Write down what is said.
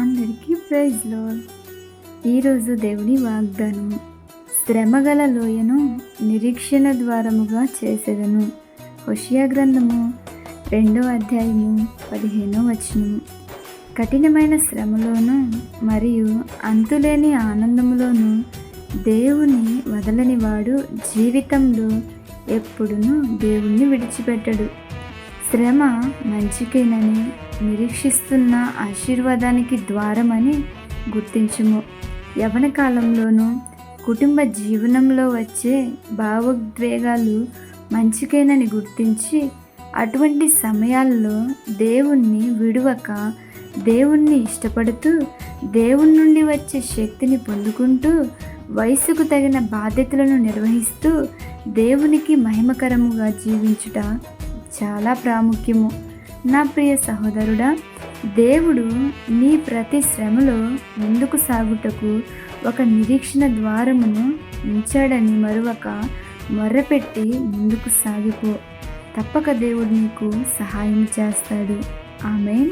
అందరికీ ప్రైజ్లో ఈరోజు దేవుని వాగ్దానం శ్రమగల లోయను నిరీక్షణ ద్వారముగా చేసేదను. హుషియా గ్రంథము రెండో అధ్యాయము పదిహేనో వచనము. కఠినమైన శ్రమలోను మరియు అంతులేని ఆనందములోను దేవుని వదలని వాడు జీవితంలో ఎప్పుడునూ దేవుణ్ణి విడిచిపెట్టడు. శ్రమ మంచికేనని నిరీక్షిస్తున్న ఆశీర్వాదానికి ద్వారమని గుర్తించుము. యవన కాలంలోనూ కుటుంబ జీవనంలో వచ్చే భావోద్వేగాలు మంచికేనని గుర్తించి అటువంటి సమయాల్లో దేవుణ్ణి విడువక దేవుణ్ణి ఇష్టపడుతూ దేవుని నుండి వచ్చే శక్తిని పొందుకుంటూ వయసుకు తగిన బాధ్యతలను నిర్వహిస్తూ దేవునికి మహిమకరముగా జీవించుట చాలా ప్రాముఖ్యము. నా ప్రియ సహోదరుడా దేవుడు నీ ప్రతి శ్రమలో ముందుకు సాగుటకు ఒక నిరీక్షణ ద్వారమును ఉంచాడని మరొక మొర్రపెట్టి ముందుకు సాగిపో. తప్పక దేవుడు నీకు సహాయం చేస్తాడు. ఆమె